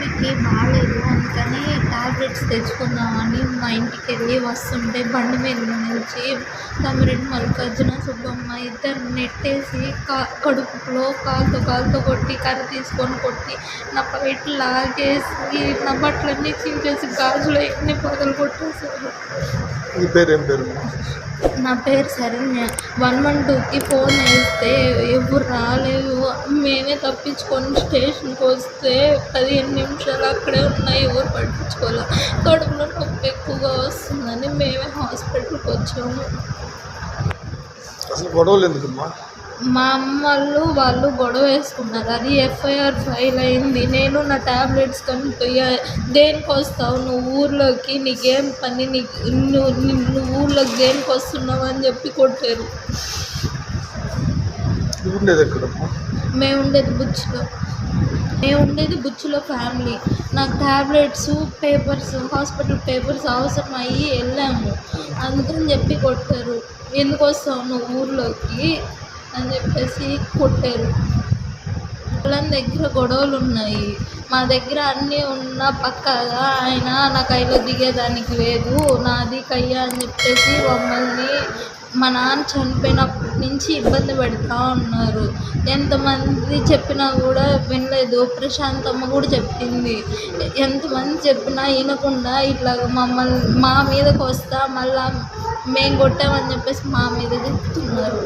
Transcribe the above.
బేబీకి బాగాలేదు అందుకని టాబ్లెట్స్ తెచ్చుకుందామని మా ఇంటికి వెళ్ళి వస్తుంటే బండి మీద నుంచి తమిరెడ్డి మల్లికార్జున సుబ్బమ్మ ఇద్దరు నెట్టేసి కా కడుపులో కాలుతో కాలుతో కొట్టి కర్ర తీసుకొని కొట్టి నా పైట్ లాగేసి నా బట్టలన్నీ చించేసి గాజులు ఎన్ని పగలు కొట్టేసారు పేరు ఏం పేరు? నా పేరు శరణ్య వన్ వన్ టూకి ఫోన్ చేస్తే ఎవరు రాలేదు. మేమే తప్పించుకొని స్టేషన్కి వస్తే పదిహేను నిమిషాలు అక్కడే ఉన్నాయి ఎవరు పట్టించుకోలే. కడుపులో నొప్పి ఎక్కువగా వస్తుందని మేమే హాస్పిటల్కి వచ్చాము. అసలు గొడవలు ఎందుకమ్మా? మా అమ్మ వాళ్ళు వాళ్ళు గొడవ వేసుకున్నారు. అది ఎఫ్ఐఆర్ ఫైల్ అయింది. నేను నా టాబ్లెట్స్ కానీ పోయా దేనికి వస్తావు? నువ్వు ఊర్లోకి నీకేం పని? నీకు నువ్వు నువ్వు ఊర్లోకి దేనికి వస్తున్నావు అని చెప్పి కొట్టారు. మేము ఉండేది బుచ్చులో. మేము ఉండేది బుచ్చులో ఫ్యామిలీ. నాకు ట్యాబ్లెట్స్ పేపర్స్ హాస్పిటల్ పేపర్స్ అవసరం అయ్యి వెళ్ళాము. అందుకని చెప్పి కొట్టారు. ఎందుకు వస్తావు నువ్వు ఊర్లోకి? అని చెప్పేసి కొట్టారు. వాళ్ళ దగ్గర గొడవలు ఉన్నాయి మా దగ్గర అన్నీ ఉన్న పక్కగా ఆయన నా కైలో దిగేదానికి లేదు నాది కయ్యా అని చెప్పేసి మమ్మల్ని మా నాన్న చనిపోయినప్పటి నుంచి ఇబ్బంది పెడతా ఉన్నారు. ఎంతమంది చెప్పినా కూడా వినలేదు. ప్రశాంతమ్మ కూడా చెప్పింది. ఎంతమంది చెప్పినా వినకుండా ఇట్లా మమ్మల్ని మా మీదకి వస్తా మళ్ళా మేము కొట్టామని చెప్పేసి మా మీద చెప్తున్నారు